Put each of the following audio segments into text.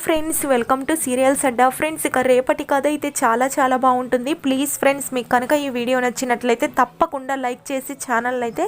Friends welcome to serials Adda friends ఇక రేపటి కథ అయితే చాలా చాలా బాగుంటుంది. ప్లీజ్ ఫ్రెండ్స్ మీకు కనుక ఈ వీడియో నచ్చినట్లయితే తప్పకుండా లైక్ చేసి ఛానల్ అయితే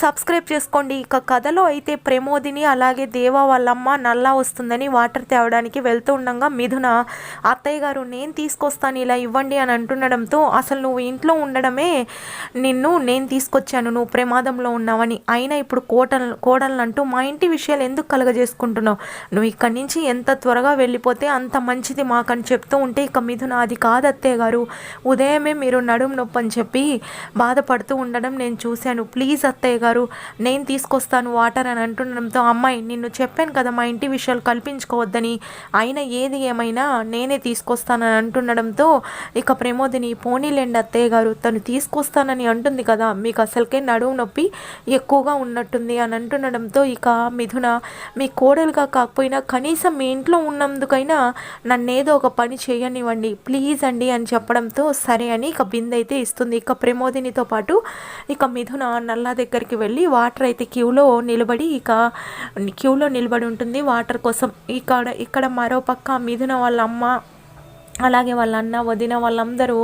సబ్స్క్రైబ్ చేసుకోండి. ఇక కథలో అయితే ప్రమోదిని అలాగే దేవా వాళ్ళమ్మ నల్లా వస్తుందని వాటర్ తేవడానికి వెళ్తూ ఉండగా మిథున అత్తయ్య గారు నేను తీసుకొస్తాను ఇలా ఇవ్వండి అని అంటుండడంతో అసలు నువ్వు ఇంట్లో ఉండడమే నిన్ను నేను తీసుకొచ్చాను నువ్వు ప్రమాదంలో ఉన్నావని. అయినా ఇప్పుడు కోటలు కోడలను అంటూ మా ఇంటి విషయాలు ఎందుకు కలగజేసుకుంటున్నావు? నువ్వు ఇక్కడి నుంచి ఎంత త్వరగా త్వరగా వెళ్ళిపోతే అంత మంచిది మాకని చెప్తూ ఉంటే ఇక మిథున అది కాదు అత్తయ్య గారు. ఉదయమే మీరు నడుము నొప్పి అని చెప్పి బాధపడుతూ ఉండడం నేను చూశాను. ప్లీజ్ అత్తయ్య గారు నేను తీసుకొస్తాను వాటర్ అని అంటుండడంతో అమ్మాయి నిన్ను చెప్పాను కదా మా ఇంటి విషయాలు కల్పించుకోవద్దని. అయినా ఏది ఏమైనా నేనే తీసుకొస్తానని అంటుండడంతో ఇక ప్రమోదిని పోనీలేండి అత్తయ్య గారు తను తీసుకొస్తానని అంటుంది కదా మీకు అసలుకే నడుము నొప్పి ఎక్కువగా ఉన్నట్టుంది అని అంటుండడంతో ఇక మిథున మీ కోడలుగా కాకపోయినా కనీసం మీ ఇంట్లో ఉన్నందుకైనా నన్నేదో ఒక పని చేయనివ్వండి ప్లీజ్ అండి అని చెప్పడంతో సరే అని ఇక బిందె అయితే ఇస్తుంది. ఇక ప్రమోదినితో పాటు ఇక మిథున నల్లా దగ్గరికి వెళ్ళి వాటర్ అయితే క్యూలో నిలబడి ఇక క్యూలో నిలబడి ఉంటుంది. వాటర్ కోసం ఇక్కడ ఇక్కడ మరో పక్క మిథున వాళ్ళ అమ్మ అలాగే వాళ్ళ అన్న వదిన వాళ్ళందరూ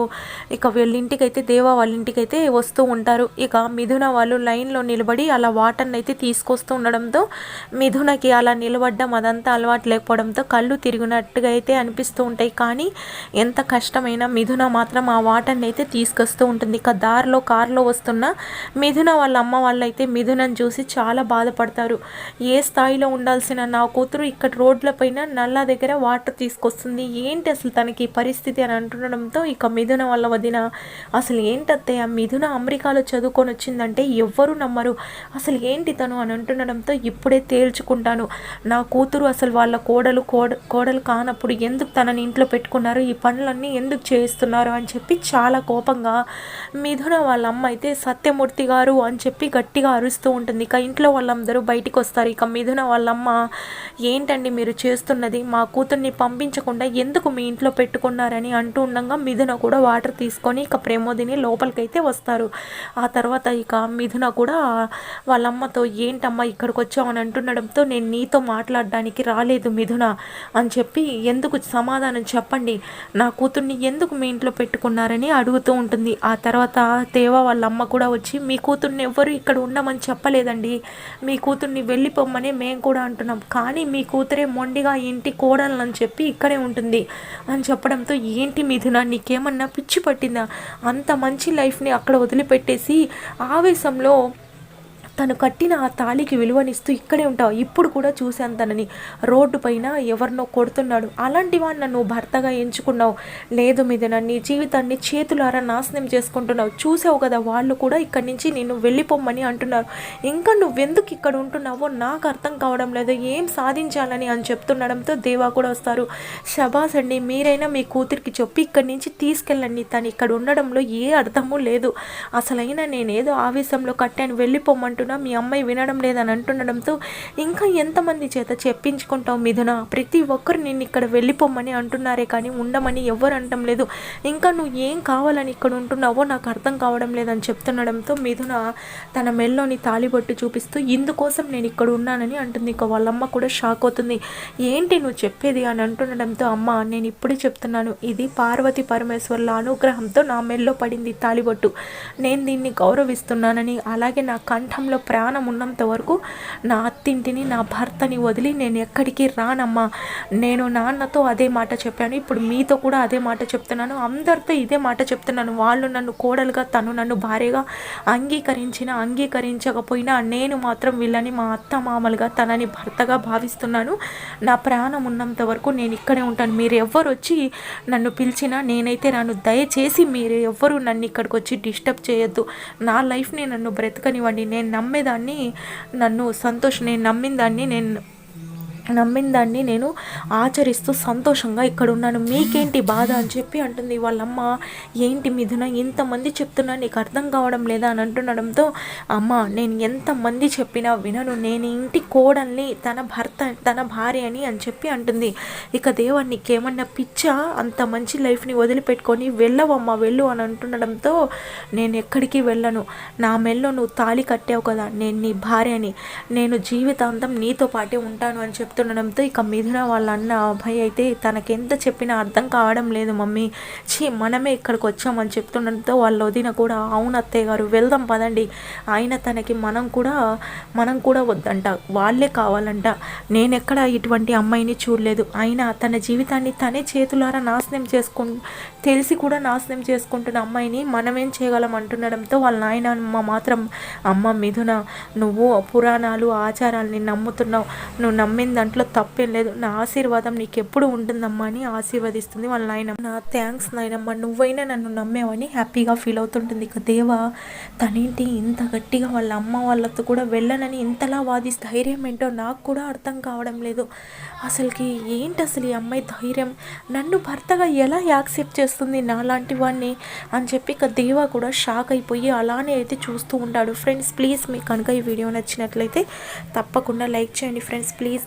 ఇక వీళ్ళ ఇంటికైతే దేవా వాళ్ళ ఇంటికైతే వస్తూ ఉంటారు. ఇక మిథున వాళ్ళు లైన్లో నిలబడి అలా వాటర్ని అయితే తీసుకొస్తూ ఉండడంతో మిథునకి అలా నిలబడ్డం అదంతా అలవాటు లేకపోవడంతో కళ్ళు తిరిగినట్టుగా అయితే అనిపిస్తూ ఉంటాయి. కానీ ఎంత కష్టమైనా మిథున మాత్రం ఆ వాటర్ని అయితే తీసుకొస్తూ ఉంటుంది. ఇక దారిలో కారులో వస్తున్న మిథున వాళ్ళ అమ్మ వాళ్ళు అయితే మిథునని చూసి చాలా బాధపడతారు. ఏ స్థాయిలో ఉండాల్సిన నా కూతురు ఇక్కడ రోడ్ల పైన నల్ల దగ్గర వాటర్ తీసుకొస్తుంది? ఏంటి అసలు తనకి ఈ పరిస్థితి అని అంటుండడంతో ఇక మిథున వాళ్ళ వదిన అసలు ఏంటత్తయ్య మిథున అమెరికాలో చదువుకొని వచ్చిందంటే ఎవ్వరు నమ్మరు. అసలు ఏంటి తను? అని అంటుండడంతో ఇప్పుడే తేల్చుకుంటాను. నా కూతురు అసలు వాళ్ళ కోడలు కోడ కోడలు కానప్పుడు ఎందుకు తనని ఇంట్లో పెట్టుకున్నారు? ఈ పనులన్నీ ఎందుకు చేయిస్తున్నారు? అని చెప్పి చాలా కోపంగా మిథున వాళ్ళ అమ్మ అయితే సత్యమూర్తి గారు అని చెప్పి గట్టిగా అరుస్తూ ఉంటుంది. ఇక ఇంట్లో వాళ్ళందరూ బయటికి వస్తారు ఇక మిథున వాళ్ళమ్మ ఏంటండి మీరు చేస్తున్నది? మా కూతుర్ని పంపించకుండా ఎందుకు మీ ఇంట్లో పెట్టు పెట్టుకున్నారని అంటూ ఉండగా మిథున కూడా వాటర్ తీసుకొని ఇక ప్రమోదిని లోపలికైతే వస్తారు. ఆ తర్వాత ఇక మిథున కూడా వాళ్ళ అమ్మతో ఏంటమ్మా ఇక్కడికి వచ్చావు అని అంటుండడంతో నేను నీతో మాట్లాడడానికి రాలేదు మిథున అని చెప్పి ఎందుకు సమాధానం చెప్పండి. నా కూతుర్ని ఎందుకు మీ ఇంట్లో పెట్టుకున్నారని అడుగుతూ ఉంటుంది. ఆ తర్వాత తేవ వాళ్ళ అమ్మ కూడా వచ్చి మీ కూతుర్ని ఎవ్వరు ఇక్కడ ఉండమని చెప్పలేదండి. మీ కూతుర్ని వెళ్ళిపోమ్మని మేము కూడా అంటున్నాం. కానీ మీ కూతురే మొండిగా ఇంటి కోడలని చెప్పి ఇక్కడే ఉంటుంది అని చెప్పడంతో ఏంటి మిథున నీకేమన్నా పిచ్చి పట్టిందా? అంత మంచి లైఫ్ని అక్కడ వదిలిపెట్టేసి ఆవేశంలో తను కట్టిన ఆ తాళికి విలువనిస్తూ ఇక్కడే ఉంటావు. ఇప్పుడు కూడా చూశాను తనని. రోడ్డు పైన ఎవరినో కొడుతున్నాడు. అలాంటి వాడిని నువ్వు భర్తగా ఎంచుకున్నావు. లేదు మీదన నీ జీవితాన్ని చేతులారా నాశనం చేసుకుంటున్నావు. చూసావు కదా వాళ్ళు కూడా ఇక్కడి నుంచి నేను వెళ్ళిపోమ్మని అంటున్నారు. ఇంకా నువ్వెందుకు ఇక్కడ ఉంటున్నావో నాకు అర్థం కావడం లేదు. ఏం సాధించాలని అని చెప్తుండడంతో దేవా కూడా వస్తారు. శబాస్ అండి మీరైనా మీ కూతురికి చెప్పి ఇక్కడి నుంచి తీసుకెళ్ళండి. తను ఇక్కడ ఉండడంలో ఏ అర్థము లేదు. అసలైనా నేనేదో ఆవేశంలో కట్టాను. వెళ్ళిపోమంటున్నా మీ అమ్మాయి వినడం లేదని అంటుండడంతో ఇంకా ఎంతమంది చేత చెప్పించుకుంటావు మిథున? ప్రతి ఒక్కరు నేను ఇక్కడ వెళ్ళిపోమని అంటున్నారే కానీ ఉండమని ఎవరు అంటం లేదు. ఇంకా నువ్వు ఏం కావాలని ఇక్కడ ఉంటున్నావో నాకు అర్థం కావడం లేదని చెప్తుండడంతో మిథున తన మెల్లోని తాలిబొట్టు చూపిస్తూ ఇందుకోసం నేను ఇక్కడ ఉన్నానని అంటుంది. ఇక వాళ్ళమ్మ కూడా షాక్ అవుతుంది. ఏంటి నువ్వు చెప్పేది? అని అంటుండడంతో అమ్మ నేను ఇప్పుడే చెప్తున్నాను. ఇది పార్వతి పరమేశ్వర్ల అనుగ్రహంతో నా మెల్లో పడింది తాలిబొట్టు నేను దీన్ని గౌరవిస్తున్నానని అలాగే నా కంఠంలో ప్రాణం ఉన్నంత వరకు నా అత్తింటిని నా భర్తని వదిలి నేను ఎక్కడికి రానమ్మా. నేను నాన్నతో అదే మాట చెప్పాను. ఇప్పుడు మీతో కూడా అదే మాట చెప్తున్నాను. అందరితో ఇదే మాట చెప్తున్నాను. వాళ్ళు నన్ను కోడలుగా తను నన్ను భార్యగా అంగీకరించిన అంగీకరించకపోయినా నేను మాత్రం వీళ్ళని మా అత్త మామలుగా తనని భర్తగా భావిస్తున్నాను. నా ప్రాణం ఉన్నంత వరకు నేను ఇక్కడే ఉంటాను. మీరు ఎవ్వరు వచ్చి నన్ను పిలిచినా నేనైతే రాను. దయచేసి మీరు ఎవ్వరు నన్ను ఇక్కడికి వచ్చి డిస్టర్బ్ చేయొద్దు. నా లైఫ్ని నన్ను బ్రతకనివ్వండి. నేను నమ్మేదాన్ని నన్ను సంతోష్ నేను నమ్మిన దాన్ని నేను నమ్మిన దాన్ని నేను ఆచరిస్తూ సంతోషంగా ఇక్కడ ఉన్నాను మీకేంటి బాధ అని చెప్పి అంటుంది వాళ్ళమ్మ. ఏంటి మిథున ఇంతమంది చెప్తున్నా నీకు అర్థం కావడం లేదా అని అంటుండడంతో అమ్మ నేను ఎంతమంది చెప్పినా వినను. నేను ఇంటి కోడల్ని తన భర్త తన భార్య అని అని చెప్పి అంటుంది. ఇక దేవా నీకేమన్నా పిచ్చా? అంత మంచి లైఫ్ని వదిలిపెట్టుకొని వెళ్ళవమ్మా వెళ్ళు అని అంటుండడంతో నేను ఎక్కడికి వెళ్ళను. నా మెల్లో నువ్వు తాళి కట్టావు కదా నేను నీ భార్యని. నేను జీవితాంతం నీతో పాటే ఉంటాను అని చెప్పి చెప్తుండడంతో ఇక మిథున వాళ్ళ అన్న అభయ్ అయితే తనకెంత చెప్పినా అర్థం కావడం లేదు మమ్మీ ఛీ మనమే ఇక్కడికి వచ్చామని చెప్తుండడంతో వాళ్ళ వదిన కూడా అవును అత్తయ్య గారు వెళ్దాం పదండి. ఆయన తనకి మనం కూడా మనం కూడా వద్దంట. వాళ్ళే కావాలంట. నేనెక్కడ ఇటువంటి అమ్మాయిని చూడలేదు. ఆయన తన జీవితాన్ని తనే చేతులారా నాశనం చేసుకు తెలిసి కూడా నాశనం చేసుకుంటున్న అమ్మాయిని మనమేం చేయగలం అంటుండడంతో వాళ్ళ నాయన అమ్మ మాత్రం అమ్మ మిథున నువ్వు పురాణాలు ఆచారాలని నమ్ముతున్నావు. నువ్వు నమ్మిందంట దాంట్లో తప్పేం లేదు. నా ఆశీర్వాదం నీకు ఎప్పుడు ఉంటుందమ్మా అని ఆశీర్వదిస్తుంది వాళ్ళ నాయన. నా థ్యాంక్స్ నాయనమ్మ. నువ్వైనా నన్ను నమ్మేవని హ్యాపీగా ఫీల్ అవుతుంటుంది. ఇక దేవ తనేంటి ఇంత గట్టిగా వాళ్ళ అమ్మ వాళ్ళతో కూడా వెళ్ళనని ఇంతలా వాదిస్తే ధైర్యం ఏంటో నాకు కూడా అర్థం కావడం లేదు. అసలుకి ఏంటి అసలు ఈ అమ్మాయి ధైర్యం? నన్ను భర్తగా ఎలా యాక్సెప్ట్ చేస్తుంది నాలాంటి వాడిని అని చెప్పి ఇక దేవ కూడా షాక్ అయిపోయి అలానే అయితే చూస్తూ ఉంటాడు. ఫ్రెండ్స్ ప్లీజ్ మీకు కనుక ఈ వీడియో నచ్చినట్లయితే తప్పకుండా లైక్ చేయండి. Friends please